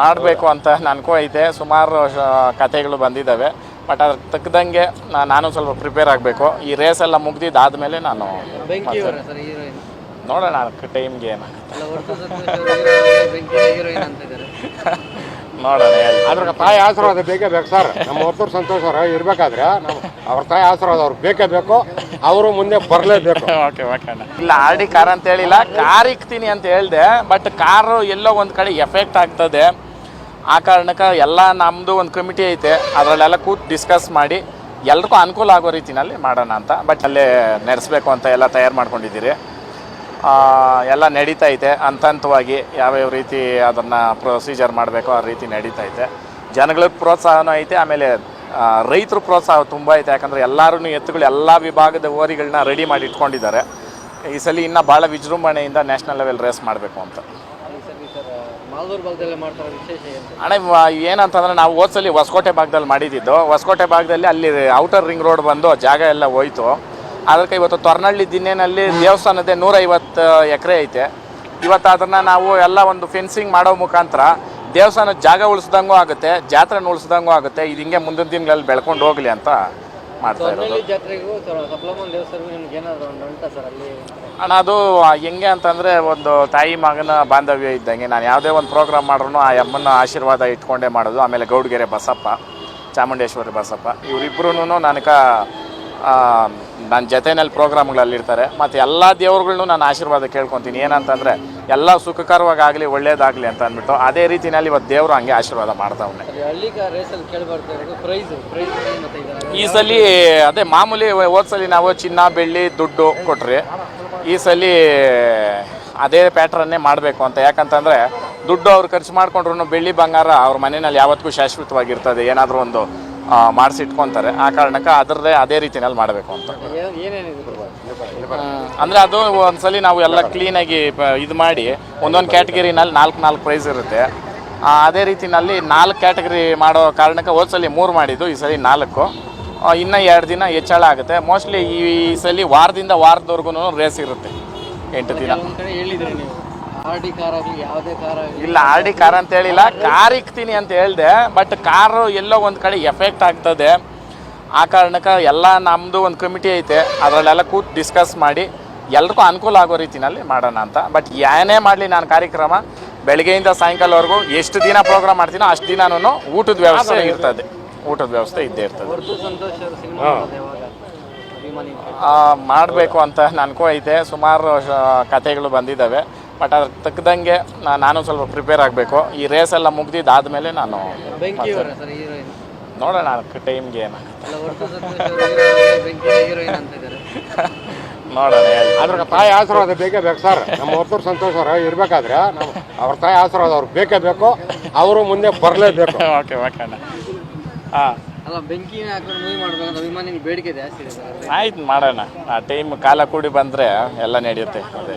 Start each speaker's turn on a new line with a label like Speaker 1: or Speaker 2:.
Speaker 1: ಮಾಡಬೇಕು ಅಂತ ನನಗೂ ಐತೆ. ಸುಮಾರು ಕಥೆಗಳು ಬಂದಿದ್ದಾವೆ ಬಟ್ ಅದ್ರ ತಕ್ಕದಂಗೆ ನಾನು ಸ್ವಲ್ಪ ಪ್ರಿಪೇರ್ ಆಗಬೇಕು. ಈ ರೇಸ್ ಎಲ್ಲ ಮುಗ್ದಿದ್ದಾದ್ಮೇಲೆ ನಾನು ನೋಡೋಣ ಟೈಮ್ಗೆ ಏನು ನೋಡೋಣ
Speaker 2: ಅದ್ರ ತಾಯಿ ಆಶೀರ್ವಾದ ಬೇಕೇ ಬೇಕು ಸರ್. ನಮ್ಮ ಒಬ್ಬರು ಸಂತೋಷ ಅವರು ಇರ್ಬೇಕಾದ್ರೆ ನಾವು ಅವ್ರ ತಾಯಿ ಆಶೀರ್ವಾದ ಅವ್ರು ಬೇಕೇ ಬೇಕು. ಅವರು ಮುಂದೆ ಬರಲೇಬೇಕು.
Speaker 1: ಓಕೆ ಓಕೆ ಅಣ್ಣ. ಇಲ್ಲ ಆರ್ ಡಿ ಕಾರ್ ಅಂತ ಹೇಳಿಲ್ಲ ಕಾರ್ ಇಕ್ತೀನಿ ಅಂತ ಹೇಳಿದೆ ಬಟ್ ಕಾರು ಎಲ್ಲೋ ಒಂದು ಕಡೆ ಎಫೆಕ್ಟ್ ಆಗ್ತದೆ. ಆ ಕಾರಣಕ್ಕೆ ಎಲ್ಲ ನಮ್ಮದು ಒಂದು ಕಮಿಟಿ ಐತೆ ಅದರಲ್ಲೆಲ್ಲ ಕೂತು ಡಿಸ್ಕಸ್ ಮಾಡಿ ಎಲ್ರಿಗೂ ಅನುಕೂಲ ಆಗೋ ರೀತಿನಲ್ಲಿ ಮಾಡೋಣ ಅಂತ ಬಟ್ ಅಲ್ಲೇ ನಡೆಸ್ಬೇಕು ಅಂತ ಎಲ್ಲ ತಯಾರು ಮಾಡ್ಕೊಂಡಿದ್ದೀರಿ. ಎಲ್ಲ ನಡೀತಾ ಐತೆ ಹಂತ ಹಂತವಾಗಿ ಯಾವ್ಯಾವ ರೀತಿ ಅದನ್ನು ಪ್ರೊಸೀಜರ್ ಮಾಡಬೇಕು ಆ ರೀತಿ ನಡೀತಾ ಐತೆ ಜನಗಳಿಗೆ ಪ್ರೋತ್ಸಾಹನೂ ಐತೆ ಆಮೇಲೆ ರೈತರು ಪ್ರೋತ್ಸಾಹ ತುಂಬ ಐತೆ. ಯಾಕಂದರೆ ಎಲ್ಲರೂ ಎತ್ತುಗಳು ಎಲ್ಲ ವಿಭಾಗದ ಓರಿಗಳನ್ನ ರೆಡಿ ಮಾಡಿ ಇಟ್ಕೊಂಡಿದ್ದಾರೆ. ಈ ಸಲ ಇನ್ನೂ ಭಾಳ ವಿಜೃಂಭಣೆಯಿಂದ ನ್ಯಾಷನಲ್ ಲೆವೆಲ್ ರೇಸ್ ಮಾಡಬೇಕು ಅಂತ. ಅಣ್ಣ ಏನಂತಂದರೆ ಏನಂತಂದ್ರೆ ನಾವು ಹೋದ್ಸಲಿ ಹೊಸಕೋಟೆ ಭಾಗದಲ್ಲಿ ಮಾಡಿದ್ದು. ಹೊಸಕೋಟೆ ಭಾಗದಲ್ಲಿ ಅಲ್ಲಿ ಔಟರ್ ರಿಂಗ್ ರೋಡ್ ಬಂದು ಜಾಗ ಎಲ್ಲ ಹೋಯ್ತು. ಅದಕ್ಕೆ ಇವತ್ತು ತೊರ್ನಳ್ಳಿ ದಿನ್ನೇನಲ್ಲಿ ದೇವಸ್ಥಾನದೇ ನೂರೈವತ್ತು ಎಕರೆ ಐತೆ. ಇವತ್ತು ಅದನ್ನು ನಾವು ಎಲ್ಲ ಒಂದು ಫೆನ್ಸಿಂಗ್ ಮಾಡೋ ಮುಖಾಂತರ ದೇವಸ್ಥಾನ ಜಾಗ ಉಳಿಸ್ದಂಗೂ ಆಗುತ್ತೆ ಜಾತ್ರೆ ಉಳಿಸ್ದಂಗೂ ಆಗುತ್ತೆ. ಇದು ಹಿಂಗೆ ಮುಂದಿನ ದಿನಗಳಲ್ಲಿ ಬೆಳ್ಕೊಂಡು ಹೋಗಲಿ ಅಂತ ಮಾಡ್ತಾ ಇರೋದು. ಅಣ್ಣ ಅದು ಹೆಂಗೆ ಅಂತಂದರೆ ಒಂದು ತಾಯಿ ಮಗನ ಬಾಂಧವ್ಯ ಇದ್ದಂಗೆ ನಾನು ಯಾವುದೇ ಒಂದು ಪ್ರೋಗ್ರಾಮ್ ಮಾಡ್ರೂ ಆ ಅಮ್ಮನ ಆಶೀರ್ವಾದ ಇಟ್ಕೊಂಡೇ ಮಾಡೋದು. ಆಮೇಲೆ ಗೌಡ್ಗೆರೆ ಬಸಪ್ಪ ಚಾಮುಂಡೇಶ್ವರಿ ಬಸಪ್ಪ ಇವರಿಬ್ಬರೂ ನನಕ ನನ್ನ ಜೊತೆಯಲ್ಲಿ ಪ್ರೋಗ್ರಾಮ್ಗಳಲ್ಲಿರ್ತಾರೆ. ಮತ್ತು ಎಲ್ಲ ದೇವ್ರುಗಳ್ನು ನಾನು ಆಶೀರ್ವಾದ ಕೇಳ್ಕೊತೀನಿ. ಏನಂತಂದರೆ ಎಲ್ಲ ಸುಖಕರವಾಗಿ ಆಗಲಿ ಒಳ್ಳೇದಾಗಲಿ ಅಂತ ಅಂದ್ಬಿಟ್ಟು ಅದೇ ರೀತಿಯಲ್ಲಿ ಇವತ್ತು ದೇವರು ಹಂಗೆ ಆಶೀರ್ವಾದ ಮಾಡ್ತಾವನೆ ಈ ಸಲ ಅದೇ ಮಾಮೂಲಿ ಹೋದ ಸಲ ನಾವು ಚಿನ್ನ ಬೆಳ್ಳಿ ದುಡ್ಡು ಕೊಟ್ರಿ. ಈ ಸಲ ಅದೇ ಪ್ಯಾಟ್ರನ್ನೇ ಮಾಡಬೇಕು ಅಂತ. ಯಾಕಂತಂದರೆ ದುಡ್ಡು ಅವ್ರು ಖರ್ಚು ಮಾಡಿಕೊಂಡ್ರು ಬೆಳ್ಳಿ ಬಂಗಾರ ಅವ್ರ ಮನೆಯಲ್ಲಿ ಯಾವತ್ತಿಗೂ ಶಾಶ್ವತವಾಗಿರ್ತದೆ. ಏನಾದರೂ ಒಂದು ಮಾಡಿಸಿಟ್ಕೊತಾರೆ. ಆ ಕಾರಣಕ್ಕೆ ಅದರದೇ ಅದೇ ರೀತಿನಲ್ಲಿ ಮಾಡಬೇಕು ಅಂತ. ಅಂದರೆ ಅದು ಒಂದ್ಸಲಿ ನಾವು ಎಲ್ಲ ಕ್ಲೀನಾಗಿ ಇದು ಮಾಡಿ ಒಂದೊಂದು ಕ್ಯಾಟಗರಿನಲ್ಲಿ ನಾಲ್ಕು ನಾಲ್ಕು ಪ್ರೈಸ್ ಇರುತ್ತೆ. ಅದೇ ರೀತಿನಲ್ಲಿ ನಾಲ್ಕು ಕ್ಯಾಟಗರಿ ಮಾಡೋ ಕಾರಣಕ್ಕೆ ಹೋದ್ಸಲಿ ಮೂರು ಮಾಡಿದ್ದು ಈ ಸಲ ನಾಲ್ಕು. ಇನ್ನು ಎರಡು ದಿನ ಹೆಚ್ಚಳ ಆಗುತ್ತೆ. ಮೋಸ್ಟ್ಲಿ ಈ ಸಲ ವಾರದಿಂದ ವಾರದವರೆಗೂ ರೇಸ್ ಇರುತ್ತೆ. ಎಂಟು ದಿನ.
Speaker 3: ಆರ್ ಡಿ ಕಾರ್ ಆಗಲಿ ಯಾವುದೇ ಕಾರ್ ಆಗಲಿ.
Speaker 1: ಇಲ್ಲ ಆರ್ ಡಿ ಕಾರ್ ಅಂತ ಹೇಳಿಲ್ಲ. ಕಾರ್ ಇಕ್ತೀನಿ ಅಂತ ಹೇಳಿದೆ ಬಟ್ ಕಾರು ಎಲ್ಲೋ ಒಂದು ಕಡೆ ಎಫೆಕ್ಟ್ ಆಗ್ತದೆ. ಆ ಕಾರಣಕ್ಕೆ ಎಲ್ಲ ನಮ್ಮದು ಒಂದು ಕಮಿಟಿ ಐತೆ ಅದರಲ್ಲೆಲ್ಲ ಕೂತು ಡಿಸ್ಕಸ್ ಮಾಡಿ ಎಲ್ರಿಗೂ ಅನುಕೂಲ ಆಗೋ ರೀತಿನಲ್ಲಿ ಮಾಡೋಣ ಅಂತ. ಬಟ್ ಏನೇ ಮಾಡಲಿ ನಾನು ಕಾರ್ಯಕ್ರಮ ಬೆಳಗ್ಗೆಯಿಂದ ಸಾಯಂಕಾಲವರೆಗೂ ಎಷ್ಟು ದಿನ ಪ್ರೋಗ್ರಾಮ್ ಮಾಡ್ತೀನೋ ಅಷ್ಟು ದಿನಾನು ಊಟದ ವ್ಯವಸ್ಥೆ ಇರ್ತದೆ. ಊಟದ ವ್ಯವಸ್ಥೆ ಇದ್ದೇ ಇರ್ತದೆ.
Speaker 3: ಸಂತೋಷ್ ಅವರು ಸಿನಿಮಾ ಯಾವಾಗ ಅಭಿಮಾನಿ
Speaker 1: ಮಾಡಬೇಕು ಅಂತ ನನಗೂ ಐತೆ. ಸುಮಾರು ಕಥೆಗಳು ಬಂದಿದ್ದಾವೆ ಬಟ್ ಅದ್ರ ತಕ್ಕದಂಗೆ ನಾನು ಸ್ವಲ್ಪ ಪ್ರಿಪೇರ್ ಆಗಬೇಕು. ಈ ರೇಸ್ ಎಲ್ಲ ಮುಗ್ದಿದ್ದಾದ್ಮೇಲೆ ನಾನು
Speaker 3: ಬೆಂಕಿ ಅವರ ಸರ್ ಹೀರೋಯಿನ್?
Speaker 1: ನೋಡೋಣ ಟೈಮ್ಗೆ ಏನು
Speaker 3: ಅಲ್ಲ ಹೊರತು ಸಂತೋಷ್ ಅವರು ಹೀರೋಯಿನ್ ಅಂತ ಇದ್ದಾರೆ.
Speaker 1: ನೋಡೋಣ
Speaker 2: ಅದ್ರ ತಾಯಿ ಆಶೀರ್ವಾದ ಬೇಕೇ ಬೇಕು ಸರ್. ನಮ್ಮ ಹೊರ್ತೂರು ಸಂತೋಷ್ ಅವರು ಇರ್ಬೇಕಾದ್ರೆ ನಾವು ಅವ್ರ ತಾಯಿ ಆಶೀರ್ವಾದ ಅವ್ರಿಗೆ ಬೇಕೇ ಬೇಕು. ಅವರು ಮುಂದೆ ಬರಲೇಬೇಕು.
Speaker 1: ಓಕೆ ಓಕೆ ಅಣ್ಣ. ಹಾಂ.
Speaker 3: ಅಲ್ಲ ಬೆಂಕಿನ ಹಾಕೊಂಡು ಅಭಿಮಾನಿಗೆ ಬೇಡಿಕೆ ಜಾಸ್ತಿ
Speaker 1: ಆಯ್ತು ಮಾಡೋಣ. ಆ ಟೈಮ್ ಕಾಲ ಕೂಡಿ ಬಂದರೆ ಎಲ್ಲ ನಡೆಯುತ್ತೆ ಅದೇ